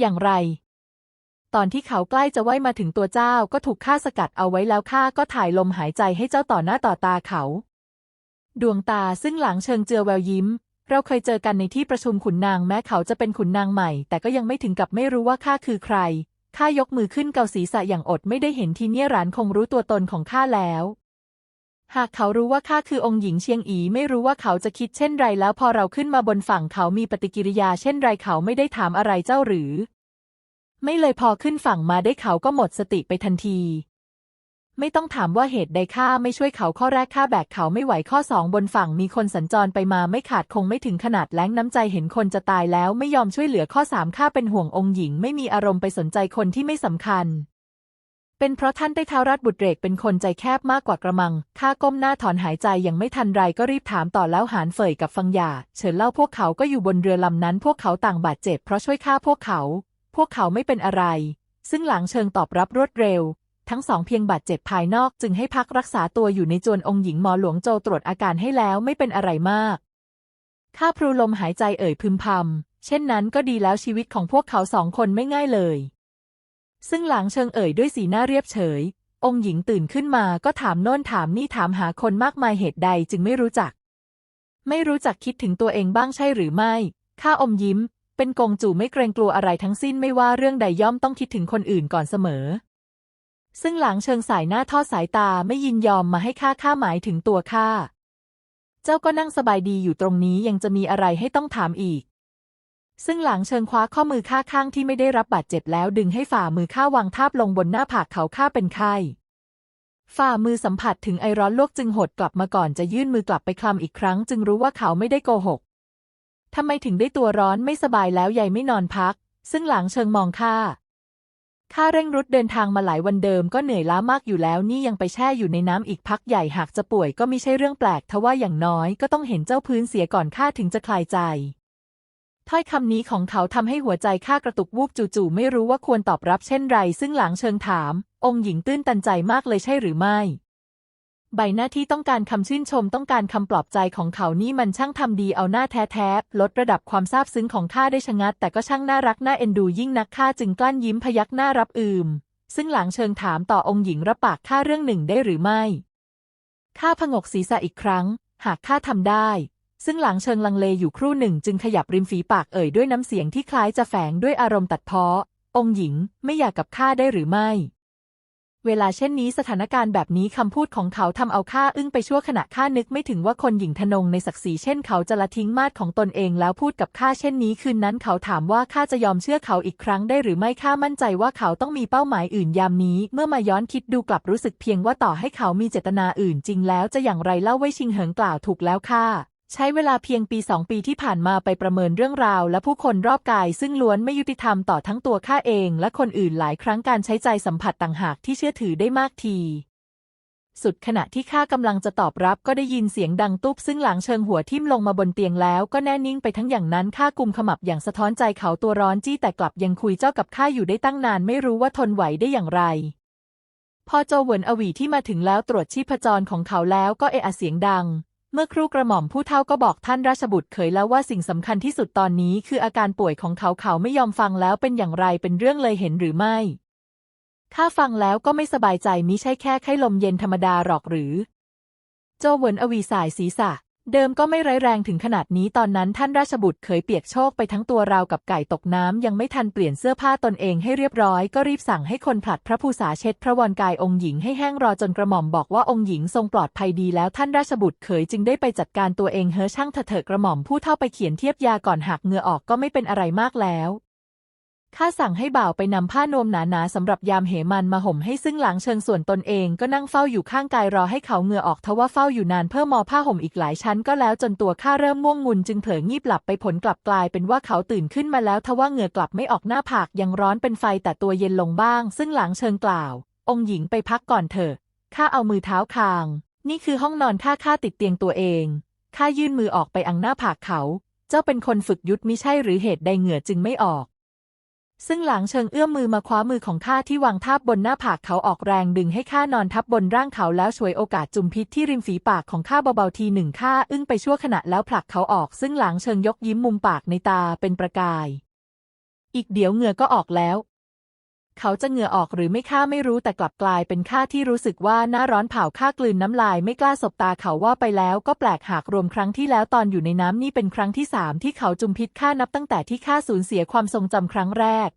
อย่างไร ตอนที่เขาใกล้จะว่ายมาถึงตัวเจ้าก็ถูกข้าสกัดเอาไว้แล้วข้าก็ถ่ายลมหายใจให้เจ้าต่อหน้าต่อตาเขา ดวงตาซึ่งหลังเชิงเจือแววยิ้ม เราเคยเจอกันในที่ประชุมขุนนางแม้เขาจะเป็นขุนนางใหม่ แต่ก็ยังไม่ถึงกับไม่รู้ว่าข้าคือใครข้ายกมือขึ้นเกาศีรษะอย่างอดไม่ได้เห็นทีเนียหรานคงรู้ตัวตนของข้าแล้ว หากเขารู้ว่าข้าคือองค์หญิงเชียงอีไม่รู้ว่าเขาจะคิดเช่นไรแล้วพอเราขึ้นมาบนฝั่งเขามีปฏิกิริยาเช่นไรเขาไม่ได้ถามอะไรเจ้าหรือ ไม่เลยพอขึ้นฝั่งมาได้เขาก็หมดสติไปทันที ไม่ต้องถามว่าเหตุใดข้าไม่ช่วยเขาข้อแรกข้าแบกเขาไม่ไหวข้อสองบนฝั่งมีคนสัญจรไปมาไม่ขาดคงไม่ถึงขนาดแล้งน้ำใจเห็นคนจะตายแล้วไม่ยอมช่วยเหลือข้อสามข้าเป็นห่วงองค์หญิงไม่มีอารมณ์ไปสนใจคนที่ไม่สำคัญ เป็นเพราะท่านได้เท้ารัดบุตรเรกเป็นคนใจแคบมากกว่ากระมัง ข้าก้มหน้าถอนหายใจยังไม่ทันไรก็รีบถามต่อแล้วหานเฟยกับฟังหยาเฉินเล่าพวกเขาก็อยู่บนเรือลำนั้น พวกเขาต่างบาดเจ็บเพราะช่วยฆ่าพวกเขา พวกเขาไม่เป็นอะไร ซึ่งหลังเชิงตอบรับรวดเร็ว ทั้งสองเพียงบาดเจ็บภายนอกจึงให้พักรักษาตัวอยู่ในจวนองค์หญิงหมอหลวงโจตรวจอาการให้แล้วไม่เป็นอะไรมาก ข้าพรูลมหายใจเอ่ยพึมพำ เช่นนั้นก็ดีแล้วชีวิตของพวกเขาสองคนไม่ง่ายเลย ซึ่งหลังเชิงเอ่ยด้วยสีหน้าเรียบเฉย องค์หญิงตื่นขึ้นมาก็ถามโน่นถามนี่ถามหาคนมากมายเหตุใดจึงไม่รู้จัก ไม่รู้จักคิดถึงตัวเองบ้างใช่หรือไม่ ข้าอมยิ้ม เป็นกงจู่ไม่เกรงกลัวอะไรทั้งสิ้นไม่ว่าเรื่องใดย่อมต้องคิดถึงคนอื่นก่อนเสมอ ซึ่งหลังเชิงสายหน้าทอดสายตาไม่ยินยอมมาให้ข้าข้าหมายถึงตัวข้า เจ้าก็นั่งสบายดีอยู่ตรงนี้ยังจะมีอะไรให้ต้องถามอีก ซึ่งหลังเชิงคว้าข้อมือข้าข้างที่ไม่ได้รับบาดเจ็บแล้วดึงให้ฝ่ามือข้าวางทาบลงบนหน้าผากเขาข้าเป็นไข้ฝ่ามือสัมผัสถึงไอร้อนลวกจึงหดกลับมาก่อนจะยื่นมือกลับไปคลำอีกครั้ง จึงรู้ว่าเขาไม่ได้โกหกทำไมถึงได้ตัวร้อนไม่สบายแล้วยายไม่นอนพัก ซึ่งหลังเชิงมองข้าข้าเร่งรุดเดินทางมาหลายวันเดิมก็เหนื่อยล้ามากอยู่แล้วนี่ยังไปแช่อยู่ในน้ำอีกพักใหญ่หากจะป่วยก็ไม่ใช่เรื่องแปลกทว่าอย่างน้อยก็ต้องเห็นเจ้าพื้นเสียก่อนข้าถึงจะคลายใจ ถ้อยคำนี้ของเขาทำให้หัวใจข้ากระตุกวูบจู่ๆไม่รู้ว่าควรตอบรับเช่นไร ซึ่งหลังเชิงถาม องค์หญิงตื้นตันใจมากเลยใช่หรือไม่ ใบหน้าที่ต้องการคำชื่นชมต้องการคำปลอบใจของเขานี่มันช่างทำดีเอาหน้าแท้ๆลดระดับความซาบซึ้งของข้าได้ชะงัด แต่ก็ช่างน่ารักน่าเอ็นดูยิ่งนักข้าจึงกลั้นยิ้มพยักหน้ารับอืม ซึ่งหลังเชิงถามต่อองค์หญิงรับปากข้าเรื่องหนึ่งได้หรือไม่ข้าผงกศีรษะอีกครั้ง หากข้าทำได้ ซึ่งหลังเชิงลังเลอยู่ครู่หนึ่งจึงขยับริมฝีปากเอ่ยด้วยน้ำเสียงที่คล้ายจะแฝงด้วยอารมณ์ตัดพ้อ องค์หญิงไม่อยากกับข้าได้หรือไม่ เวลาเช่นนี้สถานการณ์แบบนี้คำพูดของเขาทำเอาข้าอึ้งไปชั่วขณะข้านึกไม่ถึงว่าคนหญิงทนงในศักดิ์ศรีเช่นเขาจะละทิ้งมาดของตนเองแล้วพูดกับข้าเช่นนี้คืนนั้นเขาถามว่าข้าจะยอมเชื่อเขาอีกครั้งได้หรือไม่ข้ามั่นใจว่าเขาต้องมีเป้าหมายอื่นยามนี้ เมื่อมาย้อนคิดดูกลับรู้สึกเพียงว่าต่อให้เขามีเจตนาอื่นจริงแล้วจะอย่างไรเล่าไว้ชิงเหิงกล่าวถูกแล้วค่ะ ใช้เวลาเพียงปีสองปีที่ผ่านมาไปประเมินเรื่องราว และผู้คนรอบกายซึ่งล้วนไม่ยุติธรรมต่อทั้งตัวข้าเอง และคนอื่นหลายครั้งการใช้ใจสัมผัสต่างหากที่เชื่อถือได้มากที สุดขณะที่ข้ากำลังจะตอบรับก็ได้ยินเสียงดังตุ๊บซึ่งหลังเชิงหัวทิ่มลงมาบนเตียงแล้วก็แน่นิ่งไปทั้งอย่างนั้นข้ากุมขมับอย่างสะท้อนใจเขาตัวร้อนจี้แต่กลับยังคุยเจ้ากับข้าอยู่ได้ตั้งนานไม่รู้ว่าทนไหวได้อย่างไรพอโจเหวินอวีที่มาถึงแล้วตรวจชีพจรของเขาแล้วก็เอะอะเสียงดัง เมื่อครูกระหม่อมผู้เฒ่าก็บอกท่านราชบุตรเขยแล้วว่าสิ่งสำคัญที่สุดตอนนี้คืออาการป่วยของเขาเขาไม่ยอมฟังแล้วเป็นอย่างไรเป็นเรื่องเลยเห็นหรือไม่ข้าฟังแล้วก็ไม่สบายใจมิใช่แค่ไข้ลมเย็นธรรมดาหรอกหรือ โจเวินอวีสายศีรษะ เดิมก็ไม่ร้ายแรงถึงขนาดนี้ตอนนั้นท่านราชบุตรเคยเปียกโชกไปทั้งตัวราวกับไก่ตกน้ำยังไม่ทันเปลี่ยนเสื้อผ้าตนเองให้เรียบร้อย ก็รีบสั่งให้คนผลัดพระภูษาเช็ดพระวรกายองค์หญิงให้แห้งรอจนกระหม่อมบอกว่าองค์หญิงทรงปลอดภัยดีแล้วท่านราชบุตรเขยจึงได้ไปจัดการตัวเองเฮ้อช่างเถอะกระหม่อมผู้เท่าไปเขียนเทียบยาก่อนหักเหงื่อออกก็ไม่เป็นอะไรมากแล้ว ข้าสั่งให้บ่าวไปนำผ้านวมหนาๆสำหรับยามเหมันมาห่มให้ซึ่งหลังเชิงส่วนตนเองก็นั่งเฝ้าอยู่ข้างกายรอให้เขาเหงื่อออกทว่าเฝ้าอยู่นานเพิ่มมอผ้าห่มอีกหลายชั้นก็แล้วจนตัวข้าเริ่มง่วงงุนจึงเผลองีบหลับไปผลกลับกลายเป็นว่าเขาตื่นขึ้นมาแล้วทว่าเหงื่อกลับไม่ออกหน้าผากยังร้อนเป็นไฟแต่ตัวเย็นลงบ้าง ซึ่งหลังเชิงกล่าว องค์หญิงไปพักก่อนเถอะข้าเอามือเท้าคาง นี่คือห้องนอนข้าข้าติดเตียงตัวเองข้ายื่นมือออกไปอังหน้าผากเขา เจ้าเป็นคนฝึกยุทธมิใช่หรือเหตุใดเหงื่อจึงไม่ออก ซึ่งหลังเชิงเอื้อมมือมาคว้ามือของข้าที่วางทาบบนหน้าผากเขาออกแรงดึงให้ข้านอนทับบนร่างเขาแล้วช่วยโอกาสจุมพิษที่ริมฝีปากของข้าเบาๆทีหนึ่งข้าอึ้งไปชั่วขณะแล้วผลักเขาออก ซึ่งหลังเชิงยกยิ้มมุมปากในตาเป็นประกาย อีกเดี๋ยวเหงื่อก็ออกแล้ว เขาจะเหงื่อออกหรือไม่ข้าไม่รู้แต่กลับกลายเป็นข้าที่รู้สึกว่าหน้าร้อนเผาข้ากลืนน้ำลายไม่กล้าสบตาเขาว่าไปแล้วก็แปลกหากรวมครั้งที่แล้วตอนอยู่ในน้ำนี่เป็นครั้งที่สามที่เขาจุมพิษข้านับตั้งแต่ที่ข้าสูญเสียความทรงจำครั้งแรก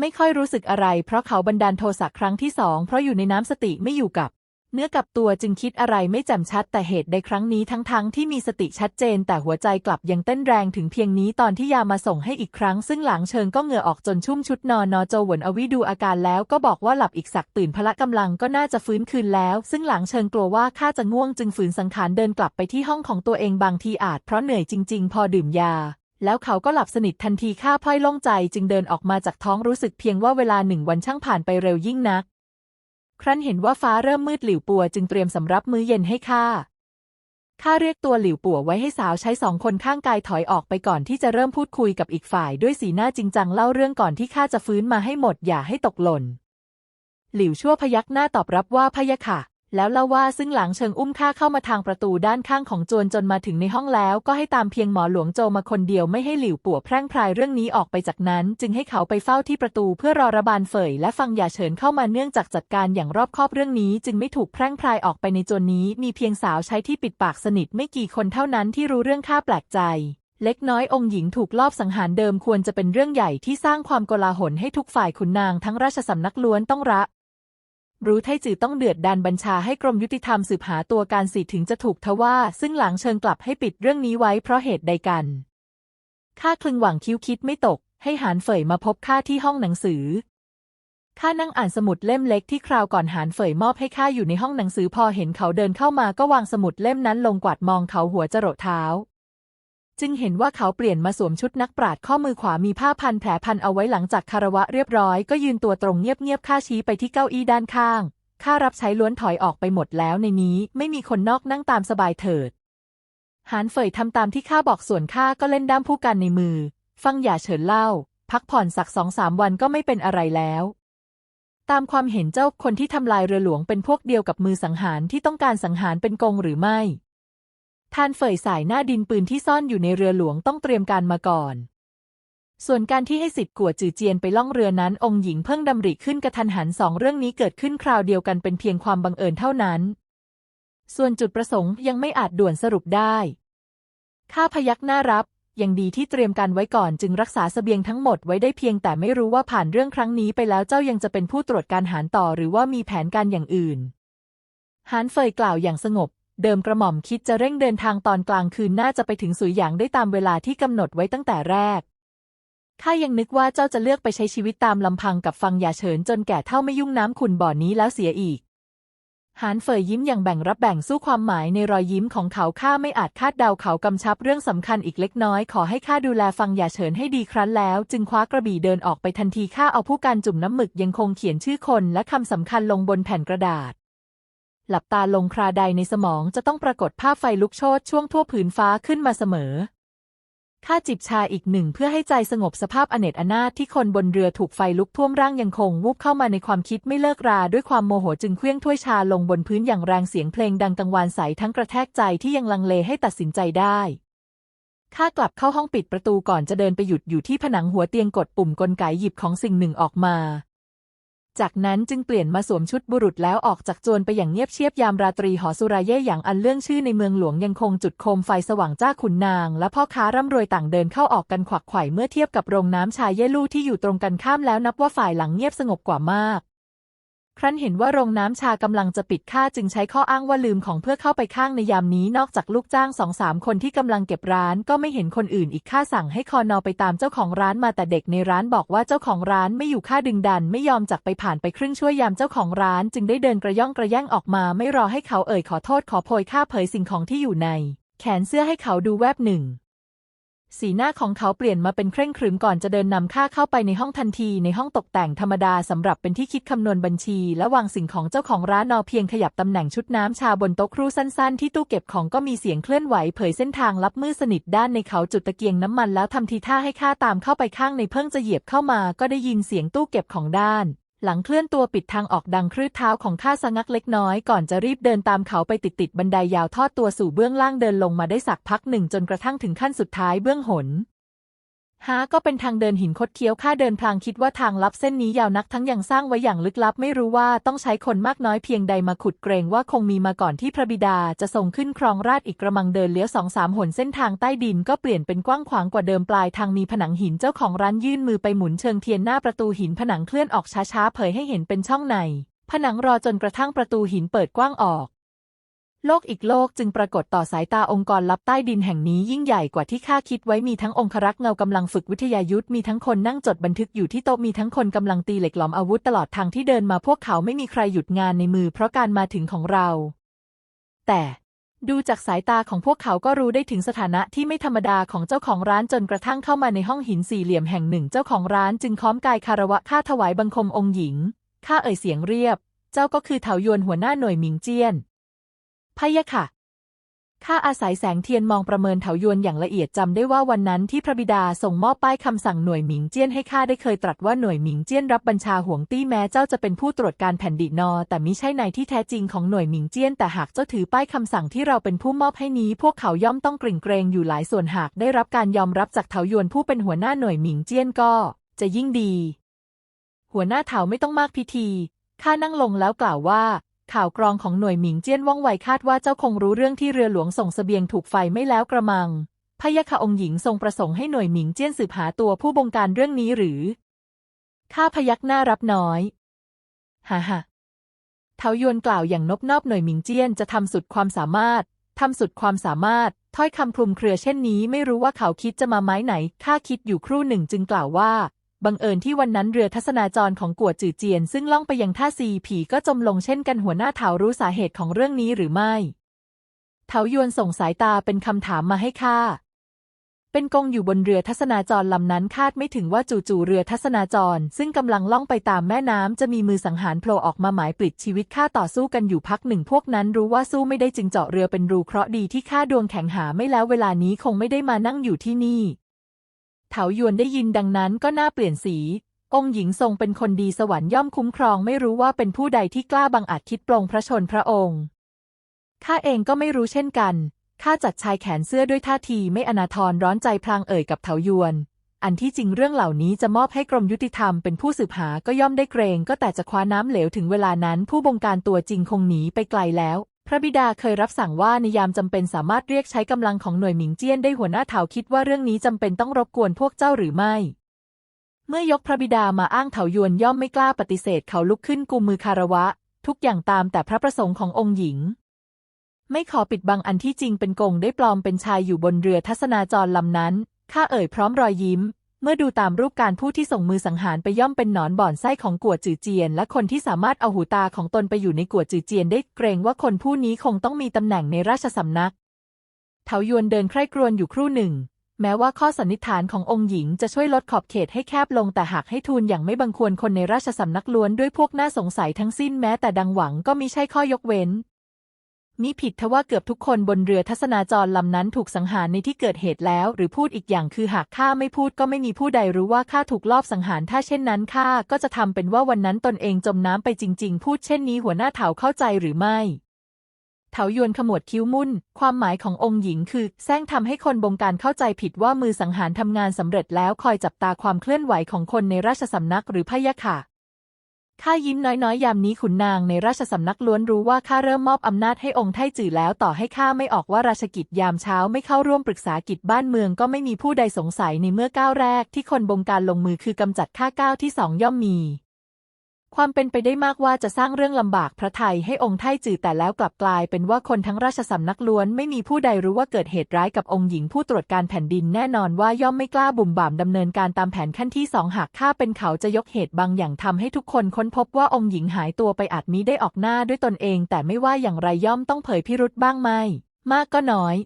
ไม่ค่อยรู้สึกอะไร เพราะเขาบันดาลโทสะครั้งที่สองเพราะอยู่ในน้ำสติไม่อยู่กับ เนื้อกับตัวจึงคิดอะไรไม่แจ่มชัดแต่เหตุใดครั้งนี้ทั้งๆที่มีสติชัดเจน แต่หัวใจกลับยังเต้นแรงถึงเพียงนี้ตอนที่ยามาส่งให้อีกครั้ง ซึ่งหลังเชิงก็เหงื่อออกจนชุ่มชุดนอนนอโจหวนอวิดูอาการแล้วก็บอกว่าหลับอีกสักตื่นพละกำลังก็น่าจะฟื้นคืนแล้ว ซึ่งหลังเชิงกลัวว่าข้าจะง่วงจึงฝืนสังขารเดินกลับไปที่ห้องของตัวเองบางทีอาจเพราะเหนื่อยจริง ๆ พอดื่มยาแล้วเขาก็หลับสนิททันทีข้าพลอยล่งใจจึงเดินออกมาจากท้องรู้สึกเพียงว่าเวลาหนึ่งวันช่างผ่านไปเร็วยิ่งนัก ครั้นเห็นว่าฟ้าเริ่มมืดหลิวปัวจึงเตรียมสำรับมื้อเย็นให้ข้า ข้าเรียกตัวหลิวปัวไว้ให้สาวใช้สองคนข้างกายถอยออกไปก่อนที่จะเริ่มพูดคุยกับอีกฝ่ายด้วยสีหน้าจริงจังเล่าเรื่องก่อนที่ข้าจะฟื้นมาให้หมดอย่าให้ตกหล่น หลิวชั่วพยักหน้าตอบรับว่าพะยะค่ะ แล้วเล่าว่าซึ่งหลังเชิงอุ้มข้าเข้ามาทางประตูด้านข้างของจวนจนมาถึงในห้องแล้ว ก็ให้ตามเพียงหมอหลวงโจมาคนเดียวไม่ให้หลิวปัวแพร่งพรายเรื่องนี้ออกไปจากนั้น จึงให้เขาไปเฝ้าที่ประตูเพื่อรอระบานเฟยและฟังอย่าเฉินเข้ามาเนื่องจากจัดการอย่างรอบคอบเรื่องนี้ จึงไม่ถูกแพร่งพรายออกไปในจวนนี้ มีเพียงสาวใช้ที่ปิดปากสนิทไม่กี่คนเท่านั้นที่รู้เรื่องข้าแปลกใจเล็กน้อยองค์หญิงถูกลอบสังหารเดิมควรจะเป็นเรื่องใหญ่ที่สร้างความโกลาหลให้ทุกฝ่ายขุนนางทั้งราชสำนักล้วนต้องระ รู้ไทจือต้องเดือดดันบัญชาให้กรมยุติธรรมสืบหาตัวการสิถึงจะถูกทว่า ซึ่งหลังเชิงกลับให้ปิดเรื่องนี้ไว้เพราะเหตุใดกัน ข้าคลึงหวังคิ้วคิดไม่ตก ให้หานเฟยมาพบข้าที่ห้องหนังสือ ข้านั่งอ่านสมุดเล่มเล็กที่คราวก่อนหานเฟยมอบให้ข้าอยู่ในห้องหนังสือพอเห็นเขาเดินเข้ามาก็วางสมุดเล่มนั้นลงกวาดมองเขาหัวจรดเท้า จึงเห็นว่าเขาเปลี่ยนมาสวมชุดนักปราชญ์ข้อมือขวามีผ้าพันแผลพันเอาไว้หลังจากคารวะเรียบร้อยก็ยืนตัวตรงเงียบๆข้าชี้ไปที่เก้าอี้ด้านข้าง ข้ารับใช้ล้วนถอยออกไปหมดแล้วในนี้ไม่มีคนนอกนั่งตามสบายเถิด หานเฟยทำตามที่ข้าบอกส่วนข้าก็เล่นด้ามผู้กันในมือ ฟังอย่าเฉินเล่า พักผ่อนสักสองสามวันก็ไม่เป็นอะไรแล้วตามความเห็นเจ้าคนที่ทำลายเรือหลวงเป็นพวกเดียวกับมือสังหารที่ต้องการสังหารเป็นกงหรือไม่ ทานเฟยสายหน้าดินปืนที่ซ่อนอยู่ในเรือหลวงต้องเตรียมการมาก่อน ส่วนการที่ให้สิทธิ์กัวจือเจียนไปล่องเรือนั้นองค์หญิงเพิ่งดำริขึ้นกระทันหันสองเรื่องนี้เกิดขึ้นคราวเดียวกันเป็นเพียงความบังเอิญเท่านั้น ส่วนจุดประสงค์ยังไม่อาจด่วนสรุปได้ ข้าพยักหน้ารับยังดีที่เตรียมการไว้ก่อนจึงรักษาเสบียงทั้งหมดไว้ได้เพียงแต่ไม่รู้ว่าผ่านเรื่องครั้งนี้ไปแล้วเจ้ายังจะเป็นผู้ตรวจการหารต่อหรือว่ามีแผนการอย่างอื่น หานเฟยกล่าวอย่างสงบ เดิมกระหม่อมคิดจะเร่งเดินทางตอนกลางคืนน่าจะไปถึงสุยหยางได้ตามเวลาที่กำหนดไว้ตั้งแต่แรกข้ายังนึกว่าเจ้าจะเลือกไปใช้ชีวิตตามลำพังกับฟังอย่าเฉินจนแก่เท่าไม่ยุ่งน้ำขุนบ่อนนี้แล้วเสียอีก หานเฟยยิ้มอย่างแบ่งรับแบ่งสู้ความหมายในรอยยิ้มของเขาข้าไม่อาจคาดเดาเขากำชับเรื่องสำคัญอีกเล็กน้อย ขอให้ข้าดูแลฟังอย่าเฉินให้ดีครั้นแล้ว จึงคว้ากระบี่เดินออกไปทันทีข้าเอาผู้การจุ่มน้ำหมึกยังคงเขียนชื่อคนและคำสำคัญลงบนแผ่นกระดาษ หลับตาลงคราใดในสมองจะต้องปรากฏภาพไฟลุกโชนช่วงทั่วผืนฟ้าขึ้นมาเสมอ ข้าจิบชาอีกหนึ่งเพื่อให้ใจสงบสภาพอเนจอนาถที่คนบนเรือถูกไฟลุกท่วมร่างยังคงวูบเข้ามาในความคิดไม่เลิกราด้วยความโมโหจึงเคลื่องถ้วยชาลงบนพื้นอย่างแรงเสียงเพลงดังกังวานใสทั้งกระแทกใจที่ยังลังเลให้ตัดสินใจได้ข้ากลับเข้าห้องปิดประตูก่อนจะเดินไปหยุดอยู่ที่ผนังหัวเตียงกดปุ่มกลไกหยิบของสิ่งหนึ่งออกมา จากนั้นจึงเปลี่ยนมาสวมชุดบุรุษแล้วออกจากจวนไปอย่างเงียบเชียบยามราตรีหอสุราเย่อย่างอันเรื่องชื่อในเมืองหลวงยังคงจุดโคมไฟสว่างจ้าขุนนาง และพ่อค้าร่ำรวยต่างเดินเข้าออกกันขวักไขว่เมื่อเทียบกับโรงน้ำชายเย่ลู่ที่อยู่ตรงกันข้ามแล้วนับว่าฝ่ายหลังเงียบสงบกว่ามาก ครั้นเห็นว่าโรงน้ำชากำลังจะปิดค่าจึงใช้ข้ออ้างว่าลืมของเพื่อเข้าไปข้างในยามนี้นอกจากลูกจ้างสองสามคนที่กำลังเก็บร้าน ก็ไม่เห็นคนอื่นอีกค่าสั่งให้คอนอไปตามเจ้าของร้านมาแต่เด็กในร้านบอกว่าเจ้าของร้านไม่อยู่ค่าดึงดัน ไม่ยอมจากไปผ่านไปครึ่งชั่วยามเจ้าของร้านจึงได้เดินกระย่องกระแย่งออกมาไม่รอให้เขาเอ่ยขอโทษขอโพยค่าเผยสิ่งของที่อยู่ใน แขนเสื้อให้เขาดูแวบหนึ่ง สีหน้าของเขาเปลี่ยนมาเป็นเคร่งครึมก่อนจะเดินนำค่าเข้าไปในห้องทันทีในห้องตกแต่งธรรมดาสำหรับเป็นที่คิดคำนวณบัญชี และวางสิ่งของเจ้าของร้านนอเพียงขยับตำแหน่งชุดน้ำชาบนโต๊ะครู่สั้นๆ ที่ตู้เก็บของก็มีเสียงเคลื่อนไหวเผยเส้นทางลับมืดสนิทด้านในเขาจุดตะเกียงน้ำมันแล้วทำทีท่าให้ข้าตามเข้าไปข้างในเพิ่งจะเหยียบเข้ามา ก็ได้ยินเสียงตู้เก็บของด้าน หลังเคลื่อนตัวปิดทางออกดังครืดเท้าของข้าสงักเล็กน้อยก่อนจะรีบเดินตามเขาไปติดติดบันไดยาวทอดตัวสู่เบื้องล่างเดินลงมาได้สักพักหนึ่งจนกระทั่งถึงขั้นสุดท้ายเบื้องหน ฮะก็เป็นทางเดินหินคดเคี้ยวข้าเดินพลางคิดว่าทางลับเส้นนี้ยาวนักทั้งยังสร้างไว้อย่างลึกลับไม่รู้ว่าต้องใช้คนมากน้อยเพียงใดมาขุดเกรงว่าคงมีมาก่อนที่พระบิดาจะทรงขึ้นครองราชอีกกระมังเดินเลี้ยวสองสามหนเส้นทางใต้ดินก็เปลี่ยนเป็นกว้างขวางกว่าเดิมปลายทางมีผนังหินเจ้าของร้านยื่นมือไปหมุนเชิงเทียนหน้าประตูหินผนังเคลื่อนออกช้าๆเผยให้เห็นเป็นช่องใน ผนังรอจนกระทั่งประตูหินเปิดกว้างออก โลกอีกโลกจึงปรากฏต่อสายตาองค์กรลับใต้ดินแห่งนี้ยิ่งใหญ่กว่าที่ข้าคิดไว้มีทั้งองครักษ์เงากำลังฝึกวิทยายุทธมีทั้งคนนั่งจดบันทึกอยู่ที่โต๊ะมีทั้งคนกำลังตีเหล็กหลอมอาวุธตลอดทางที่เดินมาพวกเขาไม่มีใครหยุดงานในมือเพราะการมาถึงของเรา แต่ดูจากสายตาของพวกเขาก็รู้ได้ถึงสถานะที่ไม่ธรรมดาของเจ้าของร้านจนกระทั่งเข้ามาในห้องหินสี่เหลี่ยมแห่งหนึ่ง เจ้าของร้านจึงค้อมกายคารวะข้าถวายบังคมองค์หญิงข้าเอ่ยเสียงเรียบ เจ้าก็คือเถายวนหัวหน้าหน่วยหมิงเจี้ยน พะยะค่ะ ข้าอาศัยแสงเทียนมองประเมินเถายวนอย่างละเอียดจำได้ว่าวันนั้นที่พระบิดาส่งมอบป้ายคำสั่งหน่วยหมิงเจี้ยนให้ข้าได้เคยตรัสว่าหน่วยหมิงเจี้ยนรับบัญชาห่วงตี้แม้เจ้าจะเป็นผู้ตรวจการแผ่นดินนอ แต่มิใช่ในที่แท้จริงของหน่วยหมิงเจี้ยนแต่หากเจ้าถือป้ายคำสั่งที่เราเป็นผู้มอบให้นี้ พวกเขาย่อมต้องกริ่งเกรงอยู่หลายส่วนหากได้รับการยอมรับจากเถายวนผู้เป็นหัวหน้าหน่วยหมิงเจี้ยนก็ จะยิ่งดี หัวหน้าเถาไม่ต้องมากพิธีข้านั่งลงแล้วกล่าวว่า ข่าวกรองของหน่วยหมิงเจี้ยนว่องไวคาดว่าเจ้าคงรู้เรื่องที่เรือหลวงส่งเสบียงถูกไฟไม่แล้วกระมังพยะค่ะองค์หญิงทรงประสงค์ให้หน่วยหมิงเจี้ยนสืบหาตัวผู้บงการเรื่องนี้หรือ ข้าพยักหน้ารับน้อยฮ่าฮ่าเทายวนกล่าวอย่างนบนอบหน่วยหมิงเจี้ยนจะทำสุดความสามารถทำสุดความสามารถ ถ้อยคำคลุมเครือเช่นนี้ไม่รู้ว่าเขาคิดจะมาไม้ไหน ข้าคิดอยู่ครู่หนึ่งจึงกล่าวว่า บังเอิญที่วันนั้นเรือทัศนาจรของกัวจือเจียน ซึ่งล่องไปยังท่าซีผีก็จมลงเช่นกันหัวหน้าเถารู้สาเหตุของเรื่องนี้หรือไม่เถายวนส่งสายตาเป็นคำถามมาให้ข้าเป็นกงอยู่บนเรือทัศนาจรลำนั้นคาดไม่ถึงว่าจู่ๆเรือทัศนาจร ซึ่งกำลังล่องไปตามแม่น้ำจะมีมือสังหารโผล่ออกมาหมายปลิดชีวิตข้าต่อสู้กันอยู่พักหนึ่งพวกนั้นรู้ว่าสู้ไม่ได้จึงเจาะเรือเป็นรูเคราะห์ดีที่ข้าดวงแข็งหาไม่แล้วเวลานี้คงไม่ได้มานั่งอยู่ที่นี่ เถายวนได้ยินดังนั้นก็น่าเปลี่ยนสี องค์หญิงทรงเป็นคนดีสวรรค์ย่อมคุ้มครองไม่รู้ว่าเป็นผู้ใดที่กล้าบังอาจคิดปลงพระชนพระองค์ ข้าเองก็ไม่รู้เช่นกัน ข้าจัดชายแขนเสื้อด้วยท่าทีไม่อนาทรร้อนใจพลางเอ่ยกับเถายวน อันที่จริงเรื่องเหล่านี้จะมอบให้กรมยุติธรรมเป็นผู้สืบหาก็ย่อมได้เกรง ก็แต่จะคว้าน้ำเหลวถึงเวลานั้นผู้บงการตัวจริงคงหนีไปไกลแล้ว ระบิดาเคยรับสั่งว่าในยามจำเป็นสามารถเรียกใช้กำลังของหน่วยหมิงเจี้ยนได้หัวหน้าเถาคิดว่าเรื่องนี้จำเป็นต้องรบกวนพวกเจ้าหรือไม่ เมื่อยกพระบิดามาอ้างเถายวนย่อมไม่กล้าปฏิเสธเขาลุกขึ้นกุมมือคารวะ ทุกอย่างตามแต่พระประสงค์ขององค์หญิง ไม่ขอปิดบังอันที่จริงเป็นกงได้ปลอมเป็นชายอยู่บนเรือทัศนาจรลำนั้นข้าเอ่ยพร้อมรอยยิ้ม เมื่อดูตามรูปการผู้ที่ส่งมือสังหารไปย่อมเป็นหนอนบ่อนไส้ของกัวจือเจียน และคนที่สามารถเอาหูตาของตนไปอยู่ในกัวจือเจียนได้เกรงว่าคนผู้นี้คงต้องมีตำแหน่งในราชสำนัก เถายวนเดินใคร่ครวญอยู่ครู่หนึ่ง แม้ว่าข้อสันนิษฐานขององค์หญิงจะช่วยลดขอบเขตให้แคบลงแต่หากให้ทูลอย่างไม่บังควรคนในราชสำนักล้วนด้วยพวกน่าสงสัยทั้งสิ้นแม้แต่ดังหวังก็มิใช่ข้อยกเว้น มิผิดทว่าเกือบทุกคนบนเรือทัศนาจรลำนั้นถูกสังหารในที่เกิดเหตุแล้ว หรือพูดอีกอย่างคือหากข้าไม่พูดก็ไม่มีผู้ใดรู้ว่าข้าถูกลอบสังหารถ้าเช่นนั้นข้าก็จะทำเป็นว่าวันนั้นตนเองจมน้ำไปจริง ๆ พูดเช่นนี้หัวหน้าเถาเข้าใจหรือไม่เถายวนขมวดคิ้วมุ่น ความหมายขององค์หญิงคือแซงทำให้คนบงการเข้าใจผิดว่ามือสังหารทำงานสำเร็จแล้วคอยจับตาความเคลื่อนไหวของคนในราชสำนักหรือพยะค่ะ ข้ายิ้มน้อยๆ ยามนี้ขุนนางในราชสำนักล้วนรู้ว่าข้าเริ่มมอบอำนาจให้องค์ไทจื่อแล้วต่อให้ข้าไม่ออกว่าราชกิจยามเช้าไม่เข้าร่วมปรึกษากิจบ้านเมืองก็ไม่มีผู้ใดสงสัยในเมื่อก้าวแรกที่คนบงการลงมือคือกำจัดข้าก้าวที่สองย่อมมี ความเป็นไปได้มากว่าจะสร้างเรื่องลำบากพระไทยให้องค์ไทจือแต่แล้วกลับกลายเป็นว่าคนทั้งราชสำนักล้วนไม่มีผู้ใดรู้ว่าเกิดเหตุร้ายกับองค์หญิงผู้ตรวจการแผ่นดินแน่นอนว่าย่อมไม่กล้าบุ่มบ่ามดำเนินการตามแผนขั้นที่สองหากข้าเป็นเขาจะยกเหตุบางอย่างทำให้ทุกคนค้นพบว่าองค์หญิงหายตัวไปอาจมิได้ออกหน้าด้วยตนเอง แต่ไม่ว่าอย่างไรย่อมต้องเผยพิรุษบ้างไหมมากก็น้อย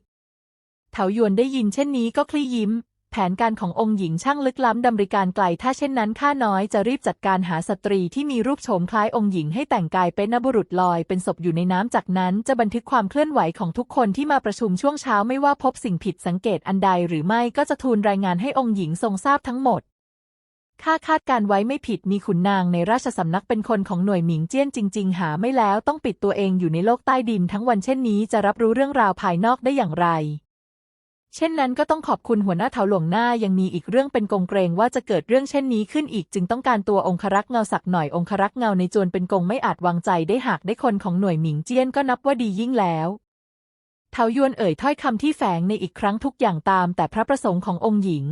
เถายวนได้ยินเช่นนี้ก็คลี่ยิ้ม ผนการขององค์หญิงช่างลึกล้ำดำริการไกล ถ้าเช่นนั้นข้าน้อยจะรีบจัดการหาสตรีที่มีรูปโฉมคล้ายองค์หญิงให้แต่งกายเป็นนบุรุษลอยเป็นศพอยู่ในน้ำจากนั้นจะบันทึกความเคลื่อนไหวของทุกคนที่มาประชุมช่วงเช้าไม่ว่าพบสิ่งผิดสังเกตอันใดหรือไม่ก็จะทูลรายงานให้องค์หญิงทรงทราบทั้งหมดข้าคาดการไว้ไม่ผิดมีขุนนางในราชสำนักเป็นคนของหน่วยหมิงเจี้ยนจริง ๆ หาไม่แล้วต้องปิดตัวเองอยู่ในโลกใต้ดินทั้งวันเช่นนี้จะรับรู้เรื่องราวภายนอกได้อย่างไร เช่นนั้นก็ต้องขอบคุณหัวหน้าเถาหลวงหน้ายังมีอีกเรื่องเป็นกงเกรงว่าจะเกิดเรื่องเช่นนี้ขึ้นอีกจึงต้องการตัวองครักษ์เงาสักหน่อยองครักษ์เงาในจวนเป็นกงไม่อาจวางใจได้หากได้คนของหน่วยหมิงเจี้ยนก็นับว่าดียิ่งแล้วเถายวนเอ่ยถ้อยคำที่แฝงในอีกครั้งทุกอย่างตามแต่พระประสงค์ขององค์หญิง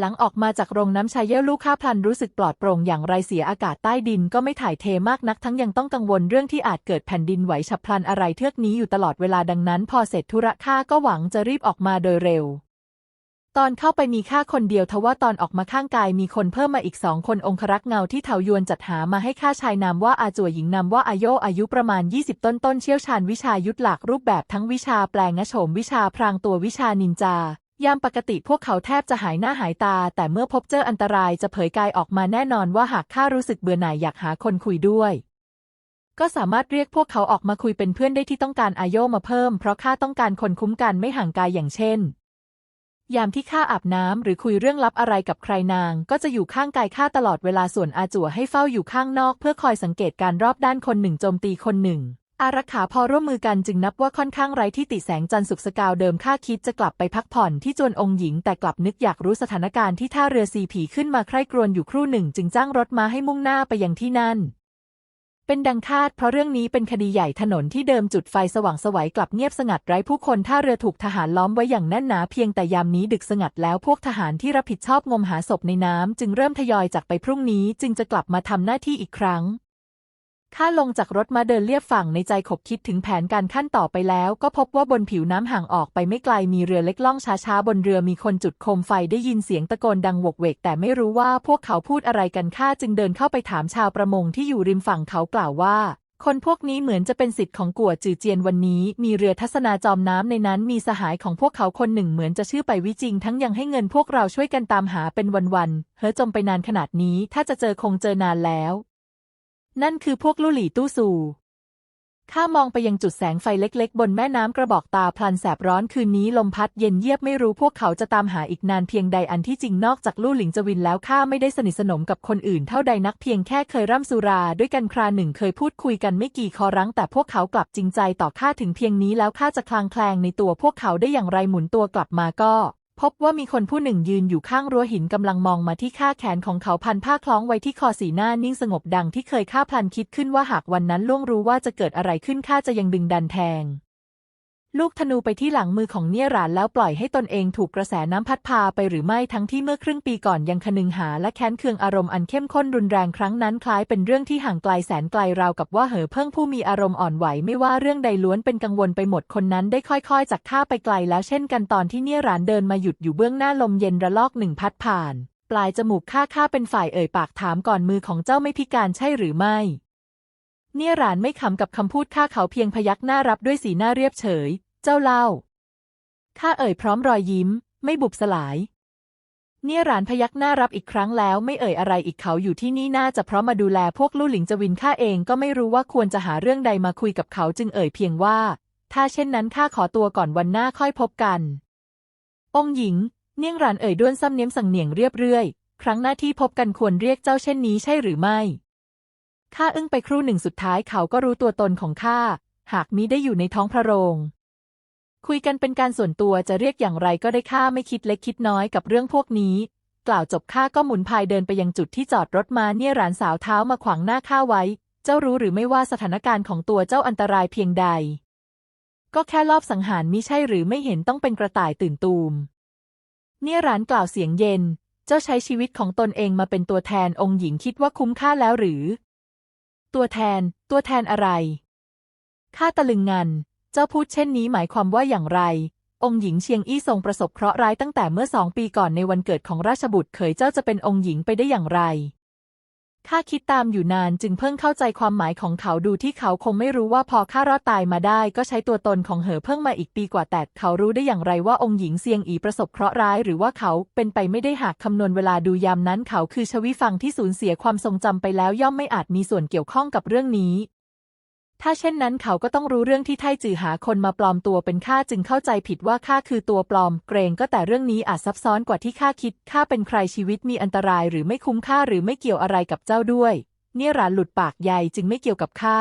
หลังออกมาจากโรงน้ำชายเยลูกข้าพลันรู้สึกปลอดโปร่งอย่างไรเสียอากาศใต้ดินก็ไม่ถ่ายเทมากนักทั้งยังต้องกังวลเรื่องที่อาจเกิดแผ่นดินไหวฉับพลันอะไรเทือกนี้อยู่ตลอดเวลาดังนั้น พอเสร็จธุระข้าก็หวังจะรีบออกมาโดยเร็ว ตอนเข้าไปมีข้าคนเดียวทว่าตอนออกมาข้างกายมีคนเพิ่มมาอีกสองคนองครักษ์เงาที่เถายวนจัดหามาให้ข้าชายนามว่าอาจัวหญิงนามว่าอาโยอายุประมาณ 20 ต้นต้นเชี่ยวชาญวิชายุทธหลากรูปแบบทั้งวิชาแปลงโฉมวิชาพรางตัววิชานินจา ยามปกติพวกเขาแทบจะหายหน้าหายตา แต่เมื่อพบเจออันตรายจะเผยกายออกมาแน่นอนว่าหากข้ารู้สึกเบื่อหน่ายอยากหาคนคุยด้วย ก็สามารถเรียกพวกเขาออกมาคุยเป็นเพื่อนได้ที่ต้องการอาโยมาเพิ่ม เพราะข้าต้องการคนคุ้มกันไม่ห่างกายอย่างเช่น ยามที่ข้าอาบน้ำหรือคุยเรื่องลับอะไรกับใครนาง ก็จะอยู่ข้างกายข้าตลอดเวลาส่วนอาจั่วให้เฝ้าอยู่ข้างนอก เพื่อคอยสังเกตการรอบด้านคนหนึ่งโจมตีคนหนึ่ง อารักขาพอร่วมมือกันจึงนับว่าค่อนข้างไร้ที่ติแสงจันทร์สุกสกาวเดิมข้าคิดจะกลับไปพักผ่อนที่จวนองค์หญิงแต่กลับนึกอยากรู้สถานการณ์ที่ท่าเรือซีผีขึ้นมาใคร่ครวญอยู่ครู่หนึ่ง จึงจ้างรถมาให้มุ่งหน้าไปยังที่นั่น เป็นดังคาดเพราะเรื่องนี้เป็นคดีใหญ่ถนนที่เดิมจุดไฟสว่างสวัยกลับเงียบสงัดไร้ผู้คนท่าเรือถูกทหารล้อมไว้อย่างแน่นหนาเพียงแต่ยามนี้ดึกสงัดแล้วพวกทหารที่รับผิดชอบงมหาศพในน้ำจึงเริ่มทยอยจากไปพรุ่งนี้จึงจะกลับมาทำหน้าที่อีกครั้ง ข้าลงจากรถมาเดินเลียบฝั่งในใจขบคิดถึงแผนการขั้นต่อไปแล้ว ก็พบว่าบนผิวน้ำห่างออกไปไม่ไกลมีเรือเล็กล่องช้าๆ บนเรือมีคนจุดโคมไฟได้ยินเสียงตะโกนดังวกเวก แต่ไม่รู้ว่าพวกเขาพูดอะไรกันข้าจึงเดินเข้าไปถามชาวประมงที่อยู่ริมฝั่งเขากล่าวว่า คนพวกนี้เหมือนจะเป็นสิทธิ์ของกัวจือเจียนวันนี้ มีเรือทัศนาจอมน้ำในนั้นมีสหายของพวกเขาคนหนึ่งเหมือนจะชื่อไปวิจิงทั้งยังให้เงินพวกเราช่วยกันตามหาเป็นวันๆเฮ้อจมไปนานขนาดนี้ถ้าจะเจอคงเจอนานแล้ว นั่นคือพวกลู่หลี่ตู้ซูข้ามองไปยังจุดแสงไฟเล็ก ๆ บนแม่น้ำกระบอกตาพลันแสบร้อนคืนนี้ลมพัดเย็นเยียบไม่รู้พวกเขาจะตามหาอีกนานเพียงใดอันที่จริงนอกจากลู่หลิงจวินแล้วข้าไม่ได้สนิทสนมกับคนอื่นเท่าใดนักเพียงแค่เคยร่ำสุราด้วยกันคราหนึ่งเคยพูดคุยกันไม่กี่คอรั้ง แต่พวกเขากลับจริงใจต่อข้าถึงเพียงนี้แล้วข้าจะคลางแคลงในตัวพวกเขาได้อย่างไรหมุนตัวกลับมาก็ พบว่ามีคนผู้หนึ่งยืนอยู่ข้างรั้วหินกำลังมองมาที่ข้าแขนของเขาพันผ้าคล้องไว้ที่คอสีหน้านิ่งสงบดังที่เคยข้าพลันคิดขึ้นว่าหากวันนั้นล่วงรู้ว่าจะเกิดอะไรขึ้นข้าจะยังดึงดันแทง ลูกธนูไปที่หลังมือของเนี่ยหรานแล้วปล่อยให้ตนเองถูกกระแสน้ำพัดพาไปหรือไม่ทั้งที่เมื่อครึ่งปีก่อนยังคนึงหาและแค้นเคืองอารมณ์อันเข้มข้นรุนแรงครั้งนั้นคล้ายเป็นเรื่องที่ห่างไกลแสนไกลราวกับว่าเหอเพิ่งผู้มีอารมณ์อ่อนไหวไม่ว่าเรื่องใดล้วนเป็นกังวลไปหมดคนนั้นได้ค่อยๆ จากข้าไปไกลแล้วเช่นกันตอนที่เนี่ยหรานเดินมาหยุดอยู่เบื้องหน้าลมเย็นระลอกหนึ่งพัดผ่าน ปลายจมูกข้าข้าเป็นฝ่ายเอ่ยปากถามก่อนมือของเจ้าไม่พิการใช่หรือไม่ เนี่ยหรานไม่ขำกับคำพูดข้าเขาเพียงพยักหน้ารับด้วยสีหน้าเรียบเฉย เจ้าเล่า ข้าเอ่ยพร้อมรอยยิ้ม ไม่บุบสลาย เนี่ยหรานพยักหน้ารับอีกครั้งแล้ว ไม่เอ่ยอะไรอีกเขาอยู่ที่นี่น่าจะเพราะมาดูแลพวกลู่หลิงจวินข้าเองก็ไม่รู้ว่าควรจะหาเรื่องใดมาคุยกับเขาจึงเอ่ยเพียงว่า ถ้าเช่นนั้นข้าขอตัวก่อนวันหน้าค่อยพบกัน องหญิง เนียงหรานเอ่ยด้วนซ้ำเนียมสั่งเนียงเรียบเรื่อย ครั้งหน้าที่พบกันควรเรียกเจ้าเช่นนี้ใช่หรือไม่ ข้าอึ้งไปครู่หนึ่งสุดท้ายเขาก็รู้ตัวตนของข้า หากมิได้อยู่ในท้องพระโรง คุยกันเป็นการส่วนตัวจะเรียกอย่างไรก็ได้ข้าไม่คิดเล็กคิดน้อยกับเรื่องพวกนี้ กล่าวจบข้าก็หมุนพายเดินไปยังจุดที่จอดรถมาเนี่ยหลานสาวเท้ามาขวางหน้าข้าไว้ เจ้ารู้หรือไม่ว่าสถานการณ์ของตัวเจ้าอันตรายเพียงใด ก็แค่ลอบสังหารมิใช่หรือไม่เห็นต้องเป็นกระต่ายตื่นตูม เนี่ยหลานกล่าวเสียงเย็น เจ้าใช้ชีวิตของตนเองมาเป็นตัวแทนองค์หญิงคิดว่าคุ้มค่าแล้วหรือ ตัวแทน ตัวแทนอะไร ข้าตะลึงงัน เจ้าพูดเช่นนี้หมายความว่าอย่างไร องค์หญิงเชียงอี้ทรงประสบเคราะห์ร้ายตั้งแต่เมื่อสองปีก่อนในวันเกิดของราชบุตรเขยเจ้าจะเป็นองค์หญิงไปได้อย่างไร ข้าคิดตามอยู่นานจึงเพิ่งเข้าใจความหมายของเขาดูที่เขาคงไม่รู้ว่าพอข้ารอดตายมาได้ ก็ใช้ตัวตนของเหอเพิ่งมาอีกปีกว่าแต่เขารู้ได้อย่างไรว่าองค์หญิงเซียงอีประสบเคราะห์ร้าย หรือว่าเขาเป็นไปไม่ได้หากคำนวณเวลาดูยามนั้น เขาคือชวิฟังที่สูญเสียความทรงจำไปแล้วย่อมไม่อาจมีส่วนเกี่ยวข้องกับเรื่องนี้ ถ้าเช่นนั้นเขาก็ต้องรู้เรื่องที่ไทจือหาคนมาปลอมตัวเป็นข้าจึงเข้าใจผิดว่าข้าคือตัวปลอม เกรงก็แต่เรื่องนี้อาจซับซ้อนกว่าที่ข้าคิดข้าเป็นใครชีวิตมีอันตรายหรือไม่คุ้มค่าหรือไม่เกี่ยวอะไรกับเจ้าด้วย เนี่ยหลานหลุดปากใหญ่จึงไม่เกี่ยวกับข้า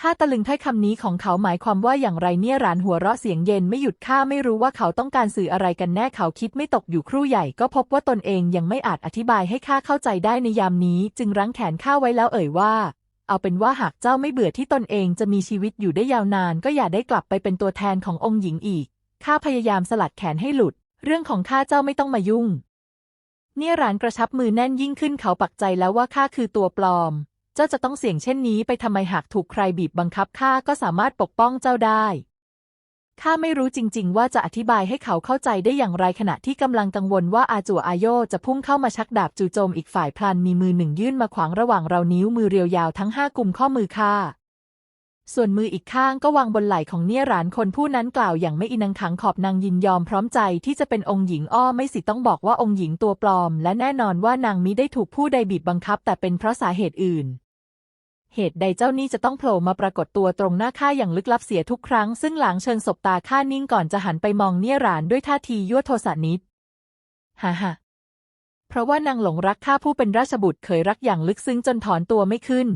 ข้าตะลึงถ้อยคำนี้ของเขาหมายความว่าอย่างไรเนี่ยรานหัวเราะเสียงเย็นไม่หยุดข้าไม่รู้ว่าเขาต้องการสื่ออะไรกันแน่เขาคิดไม่ตกอยู่ครู่ใหญ่ก็พบว่าตนเองยังไม่อาจอธิบายให้ข้าเข้าใจได้ในยามนี้ จึงรั้งแขนข้าไว้แล้วเอ่ยว่า เอาเป็นว่าหากเจ้าไม่เบื่อที่ตนเองจะมีชีวิตอยู่ได้ยาวนาน ก็อย่าได้กลับไปเป็นตัวแทนขององค์หญิงอีก ข้าพยายามสลัดแขนให้หลุด เรื่องของข้าเจ้าไม่ต้องมายุ่ง เนี่ยหรานกระชับมือแน่นยิ่งขึ้นเขาปักใจแล้วว่าข้าคือตัวปลอม เจ้าจะต้องเสี่ยงเช่นนี้ไปทำไมหากถูกใครบีบบังคับข้าก็สามารถปกป้องเจ้าได้ ข้าไม่รู้จริง ๆ ว่าจะอธิบายให้เขาเข้าใจได้อย่างไรขณะที่กำลังกังวลว่าอาจัวอาโยจะพุ่งเข้ามาชักดาบจู่โจมอีกฝ่ายพลันมีมือหนึ่งยื่นมาขวางระหว่างเรานิ้วมือเรียวยาวทั้งห้ากลุ่มข้อมือข้าส่วนมืออีกข้างก็วางบนไหล่ของเนี่ยรานคนผู้นั้นกล่าวอย่างไม่อินังขังขอบนางยินยอมพร้อมใจที่จะเป็นองค์หญิงอ้อไม่สิต้องบอกว่าองค์หญิงตัวปลอม และแน่นอนว่านางมิได้ถูกผู้ใดบีบบังคับ แต่เป็นเพราะสาเหตุอื่น เหตุใดเจ้านี่จะต้องโผล่มาปรากฏตัวตรงหน้าข้าอย่างลึกลับเสียทุกครั้ง ซึ่งหลางเชิงศบตาข้านิ่งก่อนจะหันไปมองเนี่ยหรานด้วยท่าทียั่วโทสะนิดฮ่าฮ่าเพราะว่านางหลงรักข้าผู้เป็นราชบุตรเคยรักอย่างลึกซึ้งจนถอนตัวไม่ขึ้น